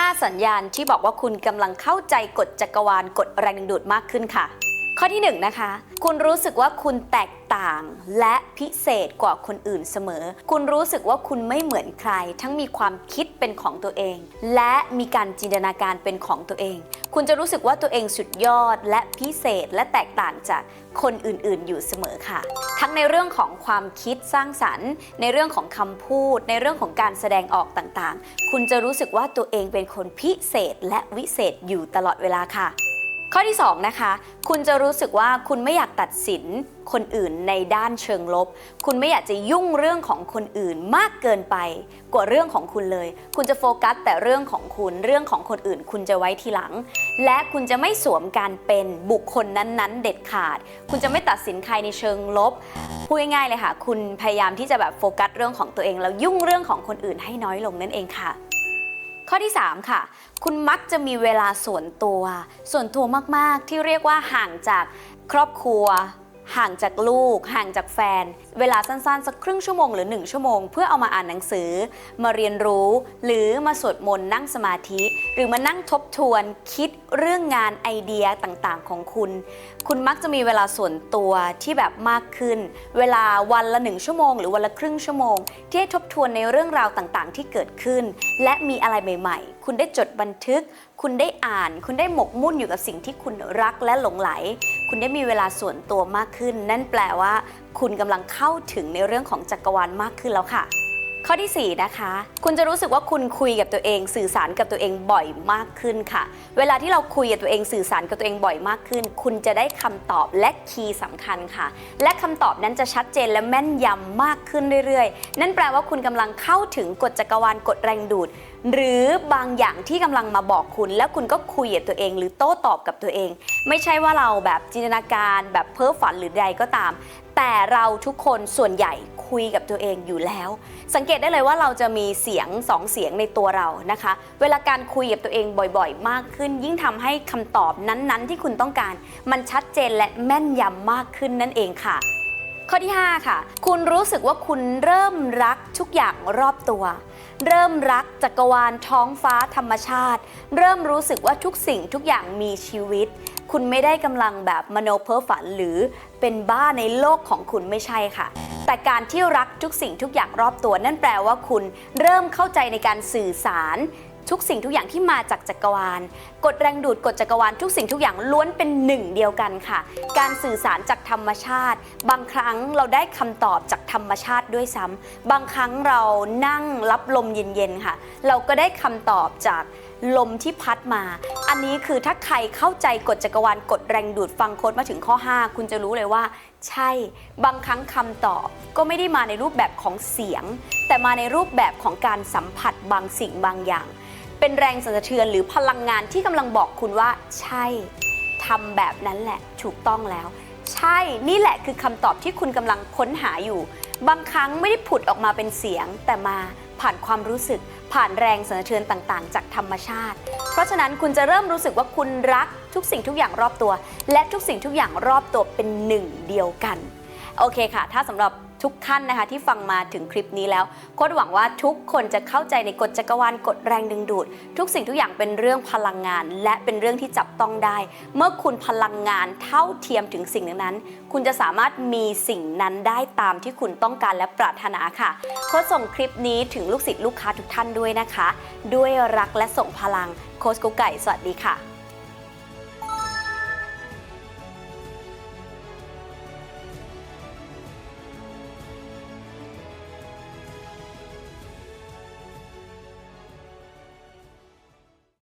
5 สัญญาณที่บอกว่าคุณกำลังเข้าใจกฎจักรวาลกฎแรงดึงดูดมากขึ้นค่ะ ข้อที่1นะคะ คุณรู้สึกว่าคุณแตกต่างและพิเศษกว่าคนอื่นเสมอ คุณรู้สึกว่าคุณไม่เหมือนใคร ทั้งมีความคิดเป็นของตัวเอง และมีการจินตนาการเป็นของตัวเอง คุณจะรู้สึกว่าตัวเองสุดยอด และพิเศษและแตกต่างจากคนอื่นๆ อยู่เสมอค่ะ ทั้งในเรื่องของความคิดสร้างสรรค์ ในเรื่องของคำพูด ในเรื่องของการแสดงออกต่างๆ คุณจะรู้สึกว่าตัวเองเป็นคนพิเศษและวิเศษอยู่ตลอดเวลาค่ะ ข้อที่ 2 นะคะ คุณจะรู้สึกว่าคุณไม่อยากตัดสินคนอื่นในด้านเชิงลบ คุณไม่อยากจะยุ่งเรื่องของคนอื่นมากเกินไป กว่าเรื่องของคุณเลย คุณจะโฟกัสแต่เรื่องของคุณเรื่องของคนอื่น คุณจะไว้ทีหลัง และคุณจะไม่สวมการเป็นบุคคลนั้นๆ เด็ดขาด คุณจะไม่ตัดสินใครในเชิงลบพูดง่ายๆเลยค่ะ คุณพยายามที่จะแบบโฟกัสเรื่องของตัวเองแล้วยุ่งเรื่องของคนอื่นให้น้อยลงนั่นเองค่ะ ข้อที่ 3 ค่ะ คุณมักจะมีเวลาส่วนตัว ส่วนตัวมากๆ ที่เรียกว่าห่างจากครอบครัว ห่างจากลูก ห่างจากแฟน เวลาสั้นๆ สักครึ่งชั่วโมงหรือ 1 ชั่วโมง เพื่อเอามาอ่านหนังสือ มาเรียนรู้ หรือมาสวดมนต์นั่งสมาธิ หรือมานั่งทบทวนคิดเรื่องงานไอเดียต่างๆ ของคุณ คุณมักจะมีเวลาส่วนตัวที่แบบมากขึ้น เวลาวันละหนึ่งชั่วโมง หรือวันละครึ่งชั่วโมง ที่ให้ทบทวนในเรื่องราวต่างๆ ที่เกิดขึ้น และมีอะไรใหม่ๆ คุณได้จดบันทึก คุณได้อ่าน คุณได้หมกมุ่นอยู่กับสิ่งที่คุณรักและหลงไหล คุณได้มีเวลาส่วนตัวมากขึ้น นั่นแปลว่า คุณกำลังเข้าถึงในเรื่องของจักรวาลมากขึ้นแล้วค่ะ ข้อที่ 4 นะคะ คุณจะรู้สึกว่าคุณคุยกับตัวเอง สื่อสารกับตัวเองบ่อยมากขึ้นค่ะ เวลาที่เราคุยกับตัวเองสื่อสารกับตัวเองบ่อยมากขึ้น คุณจะได้คำตอบและคีย์สำคัญค่ะ และคำตอบนั้นจะชัดเจนและแม่นยำมากขึ้นเรื่อยๆ นั่นแปลว่าคุณกำลังเข้าถึงกฎจักรวาลกฎแรงดูด หรือบางอย่างที่กำลังมาบอกคุณ แล้วคุณก็คุยกับตัวเอง หรือโต้ตอบกับตัวเอง ไม่ใช่ว่าเราแบบจินตนาการ แบบเพ้อฝันหรือใดก็ตาม แต่เราทุกคนส่วนใหญ่คุยกับตัวเองอยู่แล้ว สังเกตได้เลยว่าเราจะมีเสียงสองเสียงในตัวเรานะคะ เวลาการคุยกับตัวเองบ่อยๆ มากขึ้น ยิ่งทำให้คำตอบนั้นๆ ที่คุณต้องการ มันชัดเจนและแม่นยำมากขึ้นนั่นเองค่ะ ข้อที่ 5 ค่ะ คุณรู้สึกว่าคุณเริ่มรักทุกอย่างรอบตัวเริ่มรักจักรวาลท้องฟ้าธรรมชาติ เริ่มรู้สึกว่าทุกสิ่งทุกอย่างมีชีวิต คุณไม่ได้กำลังแบบมโนเพ้อฝันหรือเป็นบ้าในโลกของคุณไม่ใช่ค่ะ แต่การที่รักทุกสิ่งทุกอย่างรอบตัวนั่นแปลว่าคุณเริ่มเข้าใจในการสื่อสารทุกสิ่งทุกอย่างที่มาจากจักรวาล กฎแรงดูดกฎจักรวาลทุกสิ่งทุกอย่างล้วนเป็นหนึ่งเดียวกันค่ะ การสื่อสารจากธรรมชาติ บางครั้งเราได้คำตอบจากธรรมชาติด้วยซ้ำบางครั้งเรานั่งรับลมเย็นๆค่ะ เราก็ได้คำตอบจาก ลมที่พัดมา อันนี้คือถ้าใครเข้าใจกฎจักรวาลกฎแรงดูดฟังโค้ดมาถึงข้อ 5 คุณจะรู้เลยว่า ใช่ บางครั้งคำตอบก็ไม่ได้มาในรูปแบบของเสียง แต่มาในรูปแบบของการสัมผัสบางสิ่งบางอย่าง เป็นแรงสั่นสะเทือนหรือพลังงานที่กำลังบอกคุณว่า ใช่ทำแบบนั้นแหละถูกต้องแล้ว ใช่นี่แหละคือคำตอบที่คุณกำลังค้นหาอยู่ บางครั้งไม่ได้ผุดออกมาเป็นเสียงแต่มา ผ่านความรู้สึก ผ่านแรงสั่นสะเทือนต่างๆ จากธรรมชาติ เพราะฉะนั้นคุณจะเริ่มรู้สึกว่าคุณรักทุกสิ่งทุกอย่างรอบตัว และทุกสิ่งทุกอย่างรอบตัวเป็นหนึ่งเดียวกัน โอเคค่ะ ถ้าสำหรับ ทุกท่านนะคะที่ฟังมาถึงคลิปนี้แล้วโค้ดหวังว่าทุกคนจะเข้าใจในกฎจักรวาลกฎแรงดึงดูด ทุกสิ่งทุกอย่างเป็นเรื่องพลังงาน และเป็นเรื่องที่จับต้องได้ เมื่อคุณพลังงานเท่าเทียมถึงสิ่งนั้น คุณจะสามารถมีสิ่งนั้นได้ตามที่คุณต้องการและปรารถนาค่ะโค้ดส่งคลิปนี้ถึงลูกศิษย์ลูกค้าทุกท่านด้วยนะคะ ด้วยรักและส่งพลังโค้ชกุ๊กไก่สวัสดีค่ะ